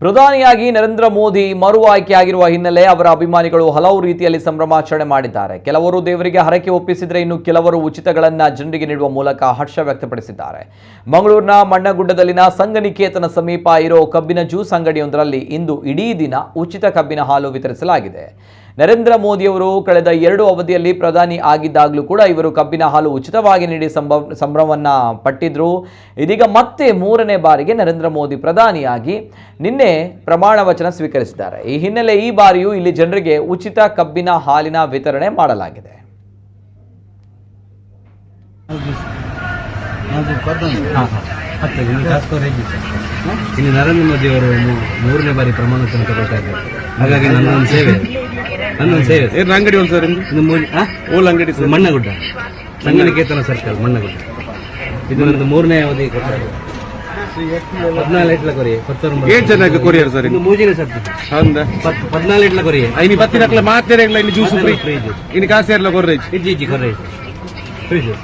ಪ್ರಧಾನಿಯಾಗಿ ನರೇಂದ್ರ ಮೋದಿ ಮರು ಆಯ್ಕೆಯಾಗಿರುವ ಹಿನ್ನೆಲೆ ಅವರ ಅಭಿಮಾನಿಗಳು ಹಲವು ರೀತಿಯಲ್ಲಿ ಸಂಭ್ರಮಾಚರಣೆ ಮಾಡಿದ್ದಾರೆ. ಕೆಲವರು ದೇವರಿಗೆ ಹರಕೆ ಒಪ್ಪಿಸಿದರೆ ಇನ್ನು ಕೆಲವರು ಉಚಿತಗಳನ್ನ ಜನರಿಗೆ ನೀಡುವ ಮೂಲಕ ಹರ್ಷ ವ್ಯಕ್ತಪಡಿಸಿದ್ದಾರೆ. ಮಂಗಳೂರಿನ ಮಣ್ಣಗುಡ್ಡದಲ್ಲಿನ ಸಂಘನಿಕೇತನ ಸಮೀಪ ಇರೋ ಕಬ್ಬಿನ ಜ್ಯೂಸ್ ಅಂಗಡಿಯೊಂದರಲ್ಲಿ ಇಂದು ಇಡೀ ದಿನ ಉಚಿತ ಕಬ್ಬಿನ ಹಾಲು ವಿತರಿಸಲಾಗಿದೆ. ನರೇಂದ್ರ ಮೋದಿಯವರು ಕಳೆದ ಎರಡು ಅವಧಿಯಲ್ಲಿ ಪ್ರಧಾನಿ ಆಗಿದ್ದಾಗಲೂ ಕೂಡ ಇವರು ಕಬ್ಬಿನ ಹಾಲು ಉಚಿತವಾಗಿ ನೀಡಿ ಸಂಭವ, ಸಂಭ್ರಮವನ್ನು ಪಟ್ಟಿದ್ರು. ಇದೀಗ ಮತ್ತೆ ಮೂರನೇ ಬಾರಿಗೆ ನರೇಂದ್ರ ಮೋದಿ ಪ್ರಧಾನಿಯಾಗಿ ನಿನ್ನೆ ಪ್ರಮಾಣ ವಚನ ಸ್ವೀಕರಿಸಿದ್ದಾರೆ. ಈ ಹಿನ್ನೆಲೆ ಈ ಬಾರಿಯೂ ಇಲ್ಲಿ ಜನರಿಗೆ ಉಚಿತ ಕಬ್ಬಿನ ಹಾಲಿನ ವಿತರಣೆ ಮಾಡಲಾಗಿದೆ. ಇಲ್ಲಿ ನರೇಂದ್ರ ಮೋದಿ ಅವರು ಮೂರನೇ ಬಾರಿ ಪ್ರಮಾಣ ವಚನ ಹಾಗಾಗಿ ನನ್ನ ಸೇವೆ. ನನ್ನೊಂದು ಸೇವೆ ಏನ್ ಅಂಗಡಿ ಒಂದು ಸರ್. ಇನ್ನು ಮೂರು- ಆ? ಓಲ್ ಅಂಗಡಿ ಇದು ಮಣ್ಣಗುಡ್ಡ. ಸಂಗನಿಕೇತನ ಸರ್ಕಲ್ ಮಣ್ಣಗುಡ್ಡ. ಇದು ನಂದು ಮೂರನೇ ಅವಧಿ ಕೊಡ್ತಾ ಇರೋದು. ಪದ್ನಾಲ್ಕು ಇಟ್ಲ ಕೊರಿ ಪತ್ತೊಂಬತ್ತು ಏನ್ ಚೆನ್ನಾಗಿ ಕೊರಿಯರ್ ಸರ್ ಇನ್ನು ಮೂಜಿನ ಸರ್ತಿ ಹೌದಾ? ಪತ್- ಪದ್ನಾಲ್ಕು ಇಟ್ಲ ಕೊರಿ ಐನಿ ಬತ್ತಿನಕ್ಲ ಮಾತೇರೆಗ್ಲ ಇನ್ನು ಜ್ಯೂಸ್ ಫ್ರೀ ಫ್ರೀ ಜ್ಯೂಸ್ ಇನ್ನು ಕಾಸೇರ್ಲ ಕೊರ್ರೇಜ್ ಇಜ್ಜಿ ಇಜ್ಜಿ ಕೊರ್ರಿ ಫ್ರೀ ಜ್ಯೂಸ್